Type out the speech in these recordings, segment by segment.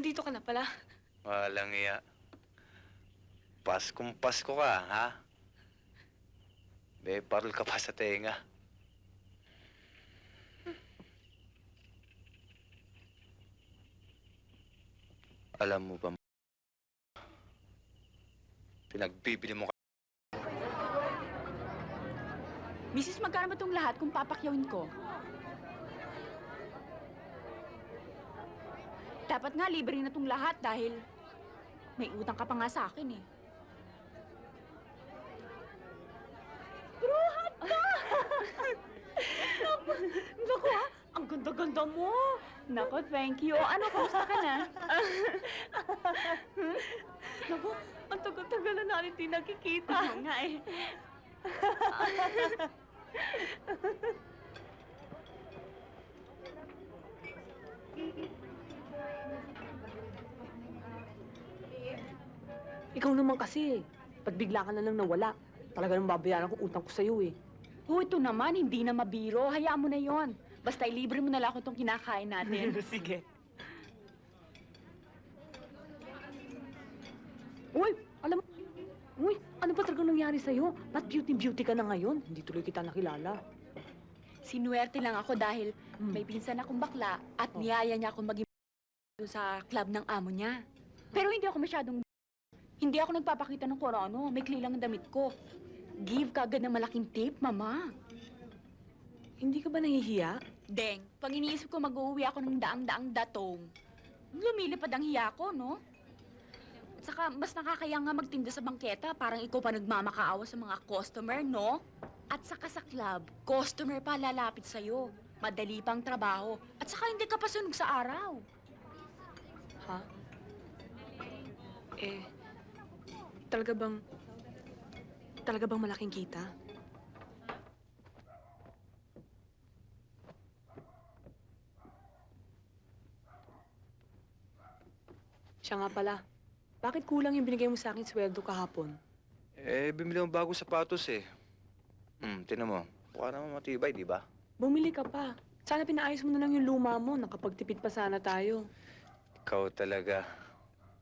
Nandito ka na pala. Walang iya. Paskong Pasko ka, ha? Be, parol ka pa sa tenga. Alam mo ba, pinagbibili mo ka. Mrs. magkano ba itong lahat kung papakyawin ko? Dapat nga libre na itong lahat dahil may utang ka pa nga sa akin eh. Bruhat ka! Naku, naku ha, ang ganda-ganda mo. Naku, thank you. Ano, kamusta ka na? naku, ang tagal-tagal na natin di nakikita. Oo nga eh. Ikaw naman kasi, ba't bigla ka na lang nawala? Talaga nang babayaran ko utang ko sa'yo eh. Oh, ito naman, hindi na mabiro. Hayaan mo na yon. Basta ilibre mo na lang ako itong kinakain natin. Sige. Uy, alam mo, Uy, ano ba talagang nangyari sa'yo? Ba't beauty-beauty ka na ngayon? Hindi tuloy kita nakilala. Sinuwerte lang ako dahil Hmm. may pinsan akong bakla at Oh. niyaya niya akong maging sa club ng amo niya. Pero hindi ako masyadong... Hindi ako nagpapakita ng kung ano. May lang ang damit ko. Give ka agad ng malaking tip, mama. Hindi ka ba nahihiya? Deng, pag iniisip ko mag-uwi ako ng daang-daang datong, lumilipad ang hiya ko, no? Saka, mas nakakaya nga magtinda sa bangketa, parang ikaw pa nagmamakaawa sa mga customer, no? At saka sa club, customer pa lalapit sa'yo. Madali pang trabaho. At saka hindi ka pa sunog sa araw. Ha? Eh, talaga bang... Talaga bang malaking kita? Siya nga pala. Bakit kulang yung binigay mo sa akin sweldo kahapon? Eh, bumili ng bagong sapatos eh. Hmm, tinan mo. Mukha naman matibay, di ba? Bumili ka pa. Sana pinaayos mo na lang yung luma mo. Nakapagtipid pa sana tayo. Ikaw talaga.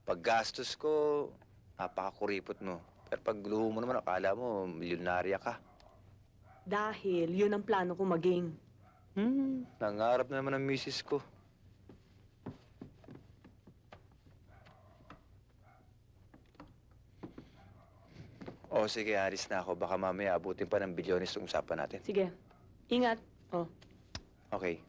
Paggastos ko, napakakuripot mo. Pero pag luho mo naman, akala mo, milyonarya ka. Dahil yun ang plano ko maging. Hmm, nangarap na naman ang misis ko. O sige, alis na ako. Baka mamaya abutin pa ng bilyones itong usapan natin. Sige, ingat. Oh. Okay.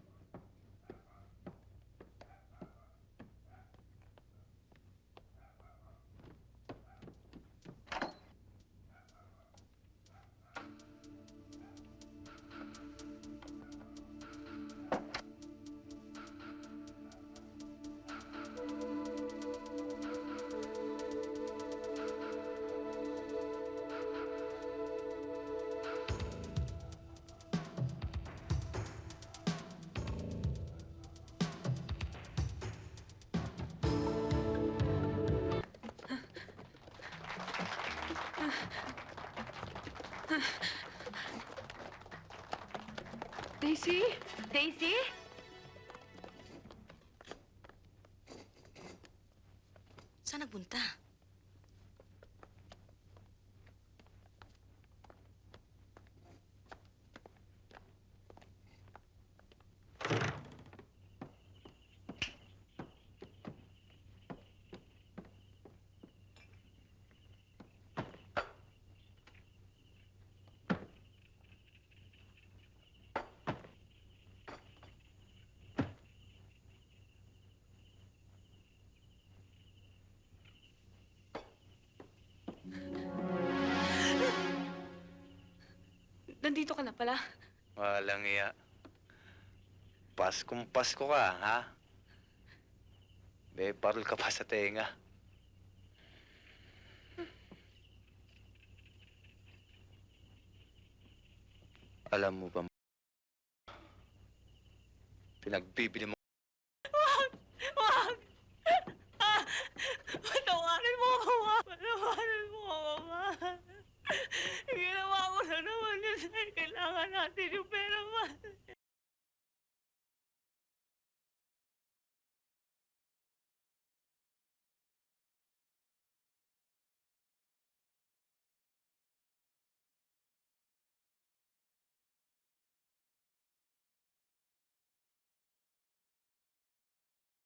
Daisy? Daisy? Saan nagpunta? Nandito ka na pala. Walang iya. Paskong Pasko ka, ha? Be, parol ka pa sa tenga. Alam mo ba, pinagbibili mo Wag! Ah! Patawarin mo ako, ma! Patawarin mo ako, ma! Ginawa ko na naman yun dahil kailangan natin yung